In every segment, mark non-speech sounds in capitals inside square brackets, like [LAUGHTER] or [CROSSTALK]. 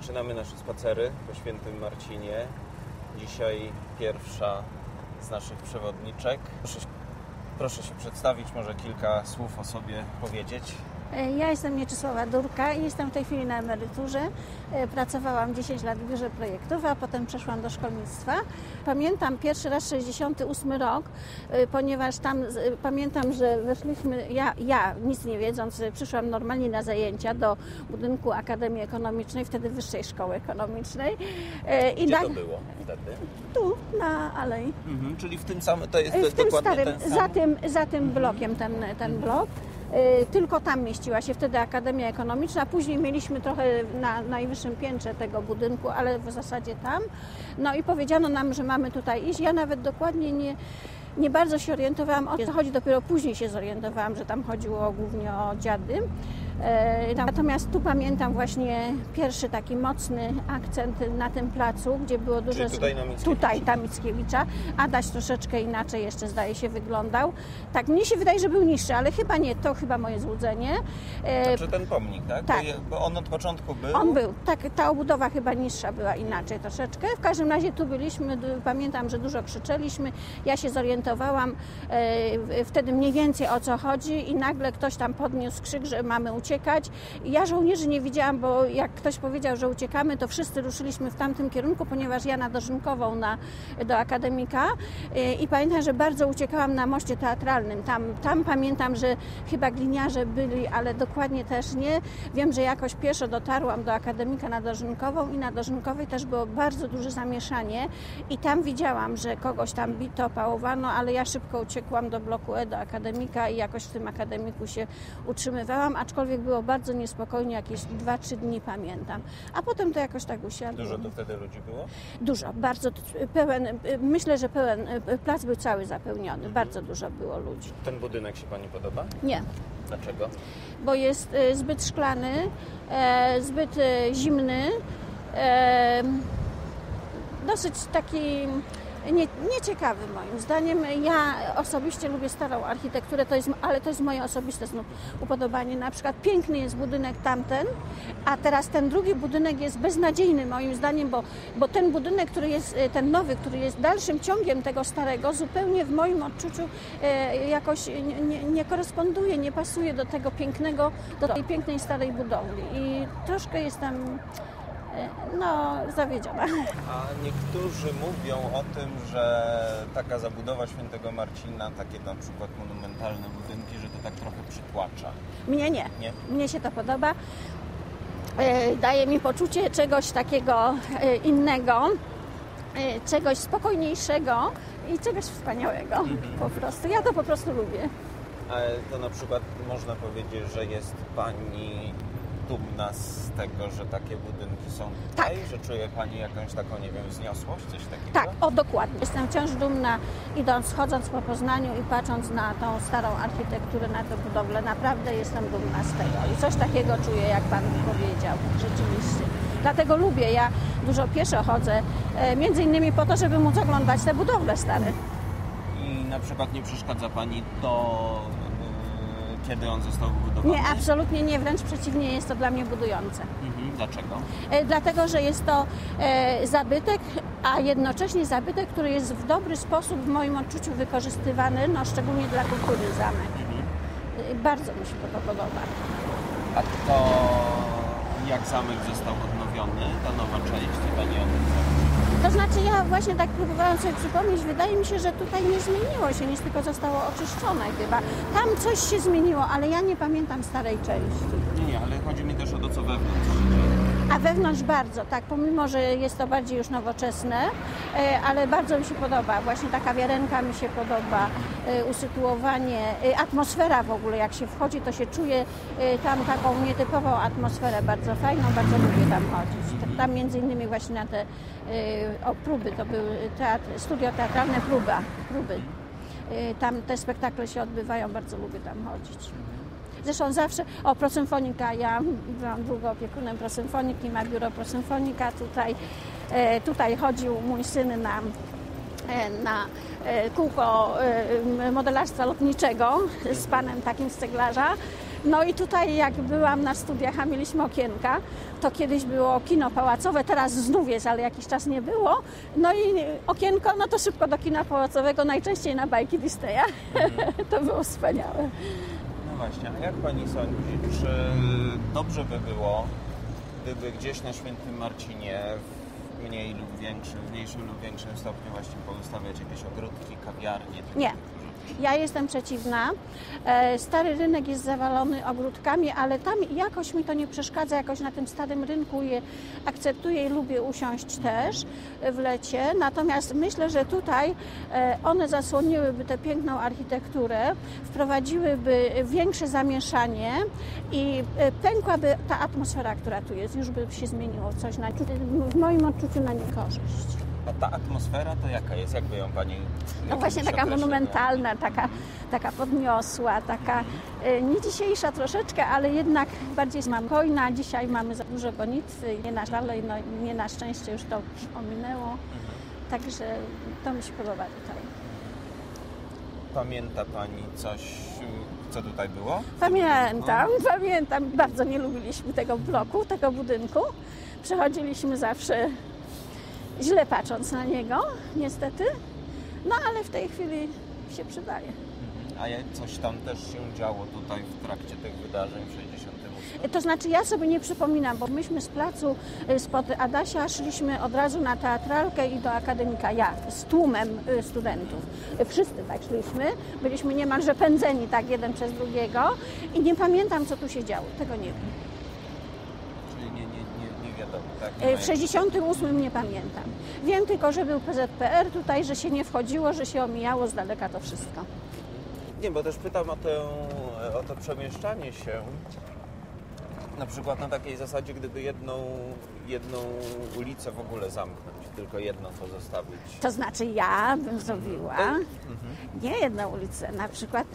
Zaczynamy nasze spacery po świętym Marcinie. Dzisiaj pierwsza z naszych przewodniczek. Proszę, proszę się przedstawić, może kilka słów o sobie powiedzieć. E, Ja jestem Mieczysława Durka i jestem w tej chwili na emeryturze. E, Pracowałam 10 lat w biurze projektów, a potem przeszłam do szkolnictwa. Pamiętam pierwszy raz 68 rok, e, ponieważ tam pamiętam, że weszliśmy, ja, ja nic nie wiedząc, przyszłam normalnie na zajęcia do budynku Akademii Ekonomicznej, wtedy Wyższej Szkoły Ekonomicznej. I Gdzie na- to było wtedy? tu, na alei. Mhm, czyli w tym samym, to jest W tym dokładnie starym, ten sam? za tym, za tym blokiem ten, ten blok. Y, Tylko tam mieściła się wtedy Akademia Ekonomiczna. Później mieliśmy trochę na najwyższym piętrze tego budynku, ale w zasadzie tam. No i powiedziano nam, że mamy tutaj iść. Ja nawet dokładnie nie, nie bardzo się orientowałam o co chodzi. Dopiero później się zorientowałam, że tam chodziło głównie o dziady. E, Natomiast tu pamiętam właśnie pierwszy taki mocny akcent na tym placu, gdzie było dużo... Czyli tutaj na Mickiewicza. Tutaj, ta Mickiewicza. Adaś troszeczkę inaczej jeszcze zdaje się wyglądał. Tak, mnie się wydaje, że był niższy, ale chyba nie, to chyba moje złudzenie. E, Znaczy ten pomnik, tak? tak. Bo, on od początku był. on był, tak, ta obudowa chyba niższa była inaczej troszeczkę. W każdym razie tu byliśmy, pamiętam, że dużo krzyczeliśmy. Ja się zorientowałam e, wtedy mniej więcej o co chodzi i nagle ktoś tam podniósł krzyk, że mamy uciekać. Ja żołnierzy nie widziałam, bo jak ktoś powiedział, że uciekamy, to wszyscy ruszyliśmy w tamtym kierunku, ponieważ ja na Dożynkową na, do akademika e, i pamiętam, że bardzo uciekałam na moście teatralnym. Tam, tam pamiętam, że chyba gliniarze byli, ale dokładnie też nie. Wiem, że jakoś pieszo dotarłam do akademika na Dożynkową i na Dożynkowej też było bardzo duże zamieszanie i tam widziałam, że kogoś tam bito, pałowano, ale ja szybko uciekłam do bloku E, do akademika i jakoś w tym akademiku się utrzymywałam, aczkolwiek było bardzo niespokojnie, jakieś 2-3 dni pamiętam. A potem to jakoś tak usiadło. Dużo tu wtedy ludzi było? Dużo, bardzo pełen, myślę, że pełen, plac był cały zapełniony, bardzo dużo było ludzi. Ten budynek się Pani podoba? Nie, Dlaczego? bo jest e, zbyt szklany, e, zbyt e, zimny, dosyć taki nie, nieciekawy moim zdaniem. Ja osobiście lubię starą architekturę, to jest, ale to jest moje osobiste znów upodobanie. Na przykład piękny jest budynek tamten, a teraz ten drugi budynek jest beznadziejny moim zdaniem, bo, bo ten budynek, który jest, e, ten nowy, który jest dalszym ciągiem tego starego, zupełnie w moim odczuciu e, jakoś nie, nie, nie koresponduje, nie pasuje do tego pięknego, do tej pięknej starej budowli. I troszkę jestem e, no, zawiedziona. A niektórzy mówią o tym, że taka zabudowa świętego Marcina, takie na przykład monumentalne budynki, że to tak trochę przytłacza. Mnie nie. Nie? Mnie się to podoba. E, Daje mi poczucie czegoś takiego e, innego, e, czegoś spokojniejszego i czegoś wspaniałego po prostu. Ja to po prostu lubię. Ale to na przykład można powiedzieć, że jest Pani dumna z tego, że takie budynki są tutaj? Że czuje Pani jakąś taką, nie wiem, wzniosłość, coś takiego? Tak, o dokładnie. Jestem wciąż dumna, idąc, chodząc po Poznaniu i patrząc na tą starą architekturę, na tę budowlę. Naprawdę jestem dumna z tego. I coś takiego czuję, jak Pan powiedział, rzeczywiście. Dlatego lubię. Ja dużo pieszo chodzę, e, między innymi po to, żeby móc oglądać te budowle stare. I na przykład nie przeszkadza Pani to, kiedy on został wybudowany? Nie, absolutnie nie, wręcz przeciwnie, jest to dla mnie budujące. Mhm. Dlaczego? E, Dlatego, że jest to e, zabytek, a jednocześnie zabytek, który jest w dobry sposób w moim odczuciu wykorzystywany, no szczególnie dla kultury zamek. E, Bardzo mi się to podoba. A to jak zamek został odnowiony, ta nowa część, co Pani o tym? To znaczy ja właśnie tak próbowałam sobie przypomnieć, wydaje mi się, że tutaj nie zmieniło się, nic tylko zostało oczyszczone chyba. Tam coś się zmieniło, ale ja nie pamiętam starej części. Nie, nie, ale chodzi mi też o to, co wewnątrz. A wewnątrz bardzo, tak, pomimo, że jest to bardziej już nowoczesne, e, ale bardzo mi się podoba. Właśnie ta kawiarenka mi się podoba, usytuowanie, e, atmosfera w ogóle, jak się wchodzi, to się czuje e, tam taką nietypową atmosferę, bardzo fajną, bardzo lubię tam chodzić. Tam między innymi właśnie na te e, o, próby, to były teatr, studio teatralne próba, próby. E, Tam te spektakle się odbywają, bardzo lubię tam chodzić. Zresztą zawsze, o prosymfonika, ja byłam długo opiekunem prosymfoniki, ma biuro prosymfonika tutaj. E, tutaj chodził mój syn na e, na e, kółko e, modelarstwa lotniczego z panem takim z ceglarza. No i tutaj jak byłam na studiach, a mieliśmy okienka, to kiedyś było kino pałacowe, teraz znów jest, ale jakiś czas nie było. No i okienko, no to szybko do kina pałacowego, najczęściej na bajki Disneya. [LAUGHS] to było wspaniałe. No właśnie, a jak pani sądzi, czy dobrze by było, gdyby gdzieś na Świętym Marcinie w mniej lub większym, w mniejszym lub większym stopniu właśnie poustawiać jakieś ogródki, kawiarnie? Nie. typu? Ja jestem przeciwna. E, Stary rynek jest zawalony ogródkami, ale tam jakoś mi to nie przeszkadza, jakoś na tym starym rynku je akceptuję i lubię usiąść też w lecie. Natomiast myślę, że tutaj e, one zasłoniłyby tę piękną architekturę, wprowadziłyby większe zamieszanie i e, pękłaby ta atmosfera, która tu jest. Już by się zmieniło coś na, w moim odczuciu na niekorzyść. A ta atmosfera to jaka jest? Jakby ją pani... No właśnie taka monumentalna, taka, taka podniosła, taka e, nie dzisiejsza troszeczkę, ale jednak bardziej spokojna. Dzisiaj mamy za dużo gonitwy, nie na dalej, no nie na szczęście już to ominęło. Także to mi się podoba tutaj. Pamięta pani coś, co tutaj było? Pamiętam, pamiętam. Bardzo nie lubiliśmy tego bloku, tego budynku. Przechodziliśmy zawsze źle patrząc na niego, niestety. No ale w tej chwili się przydaje. A coś tam też się działo tutaj w trakcie tych wydarzeń w 68? To znaczy ja sobie nie przypominam, bo myśmy z placu y, spod Adasia szliśmy od razu na teatralkę i do akademika. Ja z tłumem y, studentów. Y, Wszyscy tak szliśmy. Byliśmy niemalże pędzeni tak jeden przez drugiego i nie pamiętam co tu się działo. Tego nie wiem. Czyli nie, nie, nie, nie wiadomo, tak? Ma W jakichś- 68 nie pamiętam. Wiem tylko, że był PZPR tutaj, że się nie wchodziło, że się omijało z daleka to wszystko. Nie, bo też pytam o, tę, o to przemieszczanie się. Na przykład na takiej zasadzie, gdyby jedną, jedną ulicę w ogóle zamknąć, tylko jedną pozostawić. To znaczy ja bym zrobiła nie jedną ulicę, na przykład,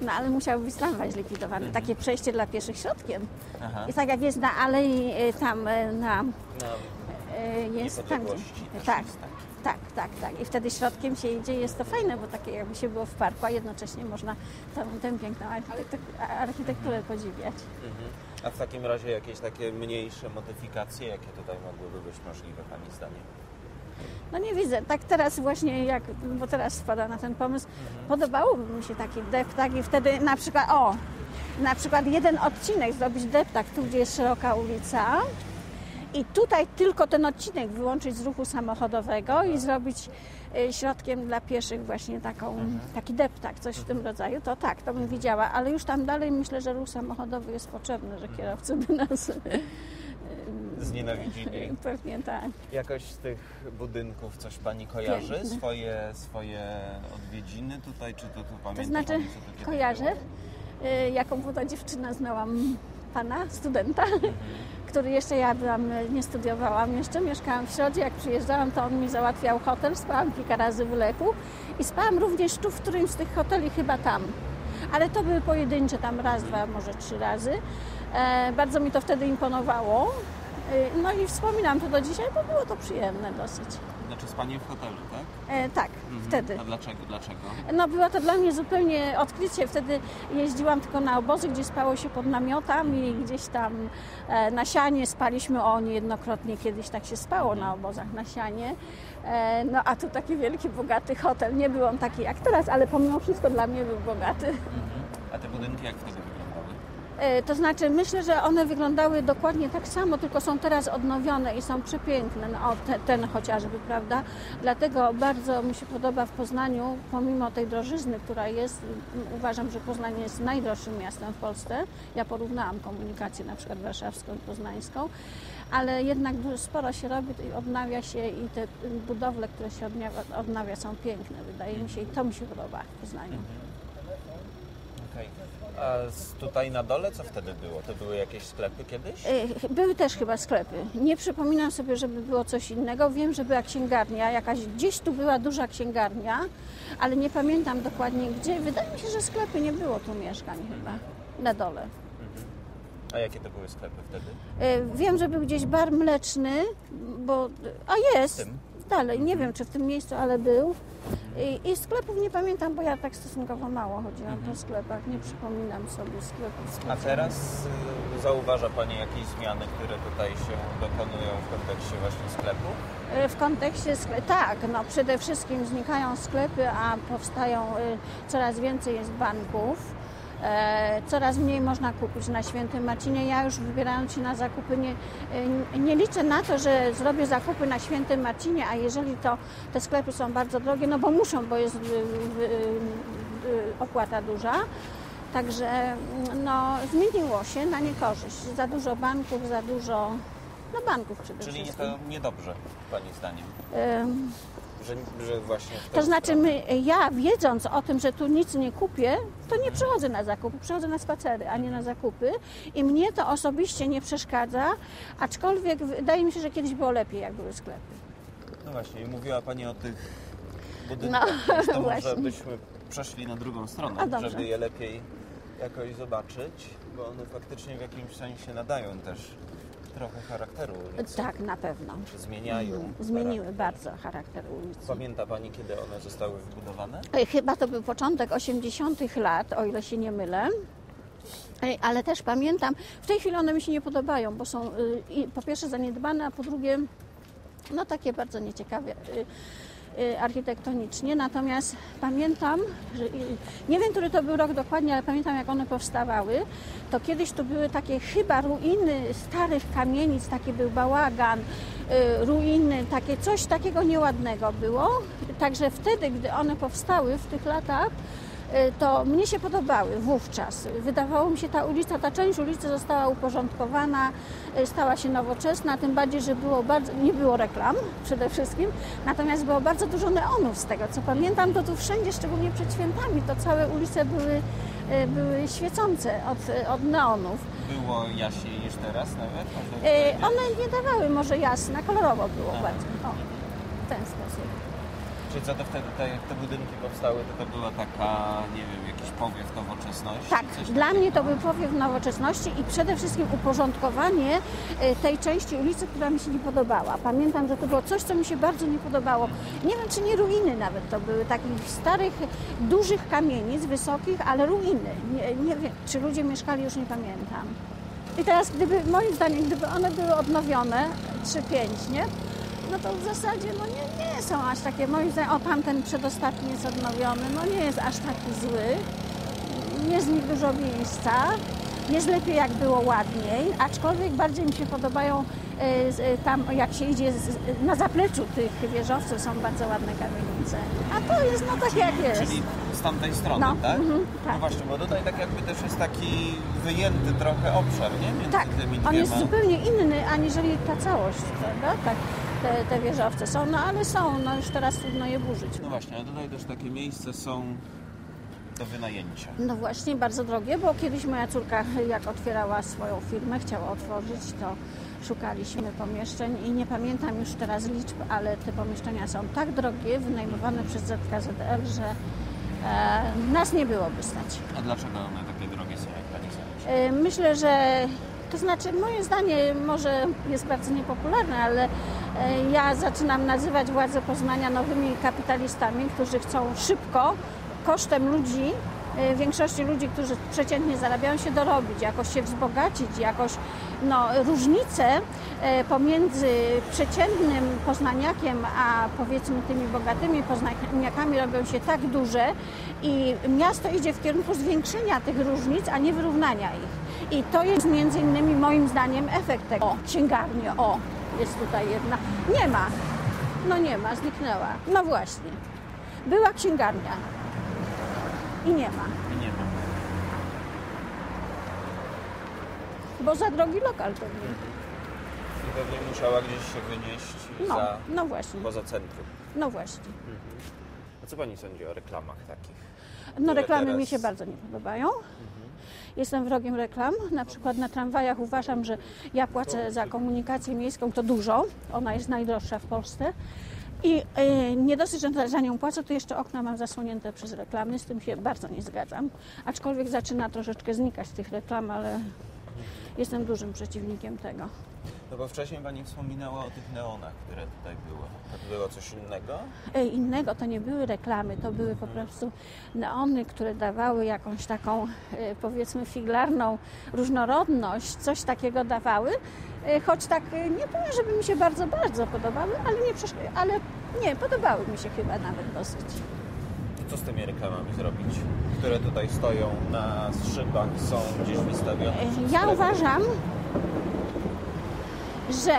no ale musiałby być tramwaj zlikwidowany, takie przejście dla pieszych środkiem. Aha. I tak jak jest na alei e, tam e, na e, jest tam gdzie, tak, jest tak. tak, tak. I wtedy środkiem się idzie, jest to fajne, bo takie jakby się było w parku, a jednocześnie można tę, tę piękną architektu- architekturę podziwiać. Mhm. A w takim razie jakieś takie mniejsze modyfikacje, jakie tutaj mogłyby być możliwe Pani zdaniem? No nie widzę. Tak teraz właśnie, jak, bo teraz spada na ten pomysł, podobałoby mi się taki deptak i wtedy na przykład, o, na przykład jeden odcinek zrobić deptak tu, gdzie jest szeroka ulica i tutaj tylko ten odcinek wyłączyć z ruchu samochodowego i zrobić y, środkiem dla pieszych właśnie taką, taki deptak, coś w tym rodzaju, to tak, to bym widziała, ale już tam dalej myślę, że ruch samochodowy jest potrzebny, że kierowcy by nas [LAUGHS] Znienawidzili. pewnie tak. Jakoś z tych budynków coś Pani kojarzy? Piękne. Swoje, swoje odwiedziny tutaj, czy to, to pamięta To znaczy, Pani, to kojarzę, jaką młoda dziewczyna znałam pana, studenta, [LAUGHS] który jeszcze ja byłam, y, nie studiowałam jeszcze, mieszkałam w Środzie, jak przyjeżdżałam, to on mi załatwiał hotel, spałam kilka razy w Lechu i spałam również tu w którymś z tych hoteli, chyba tam. Ale to były pojedyncze, tam raz, dwa, może trzy razy. E, bardzo mi to wtedy imponowało. Y, No i wspominam to do dzisiaj, bo było to przyjemne dosyć. Znaczy z Panią w hotelu, tak? E, tak, wtedy. A dlaczego? Dlaczego? No było to dla mnie zupełnie odkrycie. Wtedy jeździłam tylko na obozy, gdzie spało się pod namiotami, gdzieś tam e, na sianie spaliśmy o niejednokrotnie kiedyś tak się spało na obozach na sianie. E, no a tu taki wielki, bogaty hotel. Nie był on taki jak teraz, ale pomimo wszystko dla mnie był bogaty. A te budynki jak wtedy To znaczy, myślę, że one wyglądały dokładnie tak samo, tylko są teraz odnowione i są przepiękne. No, o, te, ten chociażby, prawda? Dlatego bardzo mi się podoba w Poznaniu, pomimo tej drożyzny, która jest, uważam, że Poznań jest najdroższym miastem w Polsce. Ja porównałam komunikację na przykład warszawską i poznańską, ale jednak sporo się robi i odnawia się i te budowle, które się odnawia, odnawia są piękne, wydaje mi się, i to mi się podoba w Poznaniu. Okej. A z, tutaj na dole co wtedy było? To były jakieś sklepy kiedyś? Y, Były też chyba sklepy. Nie przypominam sobie, żeby było coś innego. Wiem, że była księgarnia, jakaś gdzieś tu była duża księgarnia, ale nie pamiętam dokładnie gdzie. Wydaje mi się, że sklepy nie było tu mieszkań chyba. Na dole. A jakie to były sklepy wtedy? Y, Wiem, że był gdzieś bar mleczny, bo. A jest! Tym? dalej. Nie wiem, czy w tym miejscu, ale był. I, I sklepów nie pamiętam, bo ja tak stosunkowo mało chodziłam po sklepach. Nie przypominam sobie sklepów. A sklepów. teraz y, zauważa Pani jakieś zmiany, które tutaj się dokonują w kontekście właśnie sklepu? E, W kontekście sklepów, tak, no przede wszystkim znikają sklepy, a powstają, y, coraz więcej jest banków. E, Coraz mniej można kupić na Świętym Marcinie. Ja już wybierając się na zakupy nie, y, nie liczę na to, że zrobię zakupy na Świętym Marcinie, a jeżeli to te sklepy są bardzo drogie, no bo muszą, bo jest opłata duża. Także no, zmieniło się na niekorzyść. Za dużo banków, za dużo no banków przede Czyli nie wszystkim. to niedobrze, Pani zdaniem, Ym, że, że właśnie To znaczy, my, ja wiedząc o tym, że tu nic nie kupię, to nie przychodzę na zakupy, przychodzę na spacery, a nie na zakupy. I mnie to osobiście nie przeszkadza, aczkolwiek wydaje mi się, że kiedyś było lepiej, jak były sklepy. No właśnie, i mówiła Pani o tych budynkach, No, to [LAUGHS] może byśmy przeszli na drugą stronę, żeby je lepiej jakoś zobaczyć, bo one faktycznie w jakimś sensie nadają też trochę charakteru ulicy. Tak, na pewno. Zmieniają. Zmieniły charakter. bardzo charakter ulicy. Pamięta Pani, kiedy one zostały wybudowane? E, Chyba to był początek 80. lat, o ile się nie mylę. E, Ale też pamiętam, w tej chwili one mi się nie podobają, bo są y, po pierwsze zaniedbane, a po drugie no takie bardzo nieciekawe y, architektonicznie. Natomiast pamiętam, że, y, nie wiem, który to był rok dokładnie, ale pamiętam jak one powstawały, to kiedyś to były takie chyba ruiny starych kamienic, taki był bałagan, y, ruiny, takie coś takiego nieładnego było. Także wtedy, gdy one powstały w tych latach, y, to mnie się podobały wówczas. Wydawało mi się ta ulica, ta część ulicy została uporządkowana, y, stała się nowoczesna, tym bardziej, że było bardzo, nie było reklam przede wszystkim, natomiast było bardzo dużo neonów z tego, co pamiętam, to tu wszędzie, szczególnie przed świętami, to całe ulice były, y, były świecące od, od neonów. Było jaśniej niż teraz nawet? One nie dawały może jasne, kolorowo było Aha. bardzo. O, w ten sposób. Co to wtedy, te, te budynki powstały, to to była taka, nie wiem, jakiś powiew nowoczesności? Tak, dla takiego? mnie to był powiew nowoczesności i przede wszystkim uporządkowanie e, tej części ulicy, która mi się nie podobała. Pamiętam, że to było coś, co mi się bardzo nie podobało. Nie wiem, czy nie ruiny nawet to były, takich starych, dużych kamienic, wysokich, ale ruiny. Nie, nie wiem, czy ludzie mieszkali, już nie pamiętam. I teraz, gdyby, moim zdaniem, gdyby one były odnowione, 3-5, nie? No to w zasadzie no nie, nie są aż takie, moim zdaniem, o tamten przedostatni jest odnowiony, no nie jest aż taki zły jest w nich dużo miejsca. Jest lepiej, jak było ładniej, aczkolwiek bardziej mi się podobają e, z- e, tam, jak się idzie z, na zapleczu tych wieżowców, są bardzo ładne kamienice. A to jest no tak jak jest. Czyli z tamtej strony, No, tak? mhm, tak. No właśnie, bo tutaj tak jakby też jest taki wyjęty trochę obszar, nie? Między Tak, on jest zupełnie inny, aniżeli ta całość, prawda? Tak, te, te wieżowce są, no ale są, no już teraz trudno je burzyć. No właśnie, ale tutaj też takie miejsca są do wynajęcia. No właśnie, bardzo drogie, bo kiedyś moja córka, jak otwierała swoją firmę, chciała otworzyć, to szukaliśmy pomieszczeń i nie pamiętam już teraz liczb, ale te pomieszczenia są tak drogie, wynajmowane przez ZKZL, że e, nas nie byłoby stać. A dlaczego one takie drogie są, jak Pani sądzi? E, myślę, że to znaczy moje zdanie może jest bardzo niepopularne, ale ja zaczynam nazywać władze Poznania nowymi kapitalistami, którzy chcą szybko, kosztem ludzi, e, większości ludzi, którzy przeciętnie zarabiają się dorobić, jakoś się wzbogacić, jakoś no, różnice e, pomiędzy przeciętnym poznaniakiem, a powiedzmy tymi bogatymi poznaniakami robią się tak duże i miasto idzie w kierunku zwiększenia tych różnic, a nie wyrównania ich. I to jest między innymi moim zdaniem efekt tego. O, księgarnia, o, jest tutaj jedna. Nie ma. No nie ma, zniknęła. No właśnie. Była księgarnia. I nie ma. I nie ma. Bo za drogi lokal pewnie. I pewnie musiała gdzieś się wynieść No, za, no właśnie. poza centrum. No właśnie. A co Pani sądzi o reklamach takich? No reklamy teraz- mi się bardzo nie podobają. Jestem wrogiem reklam. Na przykład na tramwajach uważam, że ja płacę za komunikację miejską to dużo. Ona jest najdroższa w Polsce. I y, nie dosyć, że za- za nią płacę, to jeszcze okna mam zasłonięte przez reklamy. Z tym się bardzo nie zgadzam. Aczkolwiek zaczyna troszeczkę znikać tych reklam, ale jestem dużym przeciwnikiem tego. No bo wcześniej Pani wspominała o tych neonach, które tutaj były. To było coś innego? E, Innego to nie były reklamy, to były po prostu neony, które dawały jakąś taką, e, powiedzmy, figlarną różnorodność, coś takiego dawały. E, Choć tak nie powiem, żeby mi się bardzo, bardzo podobały, ale nie, ale nie, podobały mi się chyba nawet dosyć. To co z tymi reklamami zrobić? Które tutaj stoją na szybach, są gdzieś wystawione? Ja uważam, że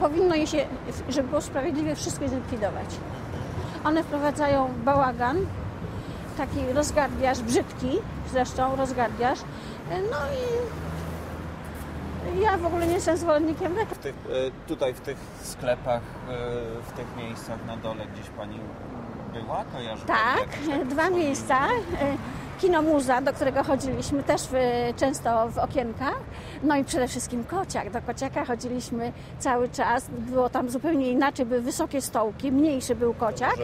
powinno je się, żeby było sprawiedliwie, wszystko zlikwidować. One wprowadzają bałagan, taki rozgardiaż, brzydki zresztą, rozgardiaż. E, No i ja w ogóle nie jestem zwolennikiem reklam. W tych, e, tutaj w tych sklepach, e, w tych miejscach na dole gdzieś Pani była? Kojarzy Tak, dwa miejsca. E, Kino Muza, do którego chodziliśmy też w, często w okienkach. No i przede wszystkim kociak. Do kociaka chodziliśmy cały czas. Było tam zupełnie inaczej, były wysokie stołki, mniejszy był kociak.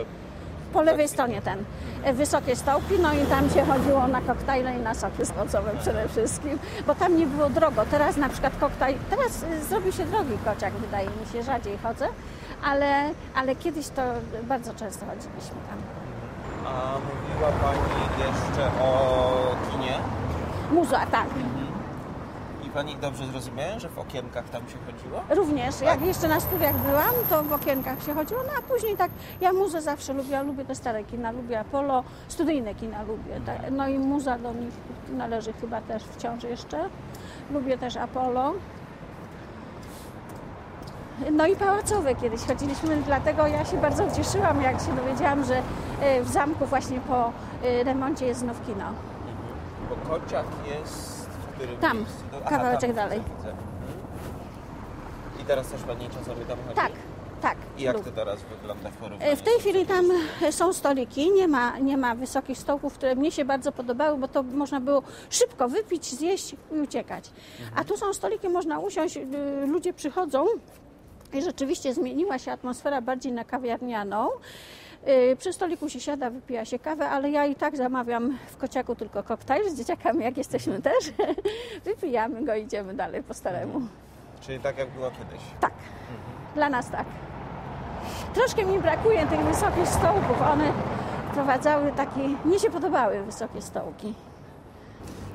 Po lewej stronie ten. E, Wysokie stołki, no i tam się chodziło na koktajle i na soki słocowe przede wszystkim, bo tam nie było drogo. Teraz na przykład koktajl, teraz e, zrobił się drogi kociak, wydaje mi się, rzadziej chodzę, ale, ale kiedyś to bardzo często chodziliśmy tam. A mówiła Pani jeszcze o kinie? Muza, tak. Dobrze zrozumiałem, że w okienkach tam się chodziło? Również, jak jeszcze na studiach byłam, to w okienkach się chodziło, no a później tak, ja muzę zawsze lubię, lubię te stare kina, lubię Apollo, studyjne kina lubię, tak. no i muza do nich należy chyba też wciąż jeszcze, lubię też Apollo. No i pałacowe kiedyś chodziliśmy, dlatego ja się bardzo cieszyłam, jak się dowiedziałam, że e, w zamku właśnie po e, remoncie jest znów kino. Bo kociak jest którym Tam, miejscu? To- kawałeczek tam, dalej. Widzę, widzę. Mhm. I teraz też Pani czasami tam chodzi? Tak, tak. I jak to teraz wygląda w porównaniu? E, W tej z chwili tam są stoliki, nie ma, nie ma wysokich stołków, które mnie się bardzo podobały, bo to można było szybko wypić, zjeść i uciekać. A tu są stoliki, można usiąść, y, ludzie przychodzą i rzeczywiście zmieniła się atmosfera bardziej na kawiarnianą. Y, Przy stoliku się siada, wypija się kawę, ale ja i tak zamawiam w kociaku tylko koktajl z dzieciakami, jak jesteśmy też. [LAUGHS] Wypijamy go i idziemy dalej po staremu. Czyli tak jak było kiedyś. Tak, dla nas tak. Troszkę mi brakuje tych wysokich stołków. One wprowadzały taki. Mnie się podobały wysokie stołki.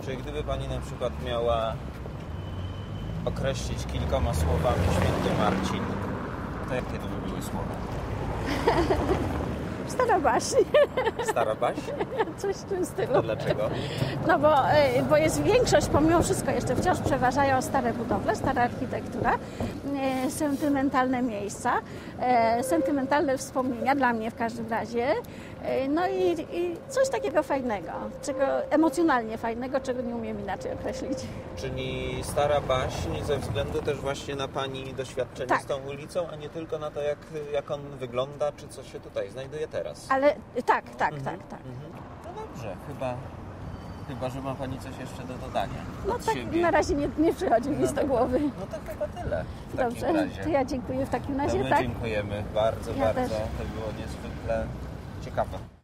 Czyli gdyby Pani na przykład miała określić kilkoma słowami święty Marcin, to jakie to by były słowa? [LAUGHS] Stara baśń, [LAUGHS] Stara baś? coś w tym stylu. To dlaczego? No bo, e, bo jest większość, pomimo wszystko jeszcze wciąż przeważają stare budowle, stara architektura, e, sentymentalne miejsca, e, sentymentalne wspomnienia, dla mnie w każdym razie. No i, i coś takiego fajnego, czego emocjonalnie fajnego, czego nie umiem inaczej określić. Czyli stara baśń ze względu też właśnie na Pani doświadczenie Tak. z tą ulicą, a nie tylko na to, jak, jak on wygląda, czy co się tutaj znajduje teraz. Ale tak, tak, tak, tak. Mhm. No dobrze, chyba, chyba, że ma Pani coś jeszcze do dodania No tak, siebie. na razie nie, nie przychodzi mi nic do głowy. No to chyba tyle Dobrze, to ja dziękuję w takim To razie, my tak? dziękujemy bardzo, Ja bardzo. też. To było niezwykle ciekawe.